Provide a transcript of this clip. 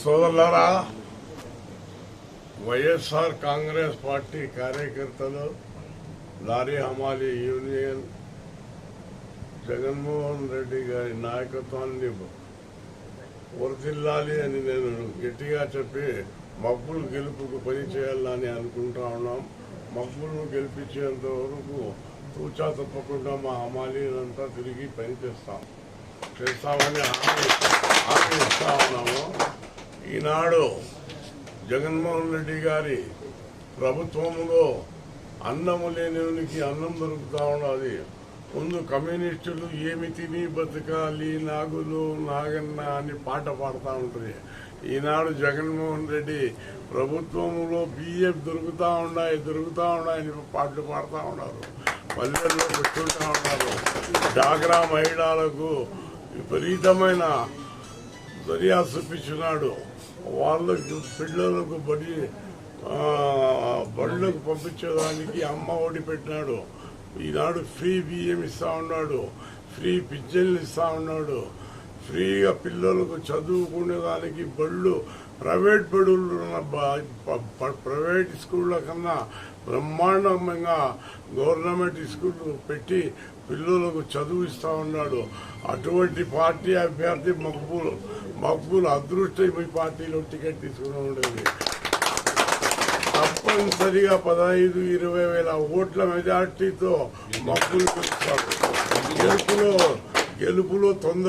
సోదరులారా వైఎస్ఆర్ కాంగ్రెస్ పార్టీ కార్యకర్తలు లారీ హమాలి యూనియన్ జగన్మోహన్ రెడ్డి గారి నాయకత్వాన్ని వరదిల్లాలి అని నేను గట్టిగా చెప్పి మబ్బులు గెలుపుకు పనిచేయాలని అనుకుంటా ఉన్నాం. మబ్బులను గెలిపించేంత వరకు తూచా తప్పకుండా మా అమాలీలంతా తిరిగి పనిచేస్తాం. చేస్తామని ఆశిస్తా ఉన్నాము ఈనాడు జగన్మోహన్ రెడ్డి గారి ప్రభుత్వంలో అన్నము లేనివానికి అన్నం దొరుకుతా ఉన్నది. ముందు కమ్యూనిస్టులు ఏమి తిని బతకాలి నాగులు నాగన్న అని పాట పాడుతూ ఉంటుంది. ఈనాడు జగన్మోహన్ రెడ్డి ప్రభుత్వంలో బియ్యం దొరుకుతా ఉన్నాయి దొరుకుతా ఉన్నాయని పాటలు పాడుతూ ఉన్నారు. పల్లెల్లో పెట్టుకుంటా ఉన్నారు. డాగ్రా మహిళలకు విపరీతమైన దర్యా చూపించినాడు వాళ్ళకు పిల్లలకు బడి బళ్ళకు పంపించేదానికి అమ్మ ఒడి పెట్టినాడు. ఈనాడు ఫ్రీ బియ్యం ఇస్తా ఉన్నాడు. ఫ్రీ పిజ్జల్ని ఇస్తా ఉన్నాడు. ఫ్రీగా పిల్లలకు చదువుకునే దానికి బళ్ళు ప్రైవేట్ బడులు ప్రైవేట్ స్కూళ్ళ కన్నా బ్రహ్మాండంగా గవర్నమెంట్ స్కూళ్ళు పెట్టి పిల్లలకు చదువు ఇస్తా ఉన్నాడు. అటువంటి పార్టీ అభ్యర్థి మక్బూల్ మక్బూల్ అదృష్టం ఈ పార్టీలో టికెట్ తీసుకుని ఉండేది. తప్పనిసరిగా పదహైదు ఇరవై వేల ఓట్ల మెజార్టీతో మక్కులు గెలుపులో గెలుపులో తొందర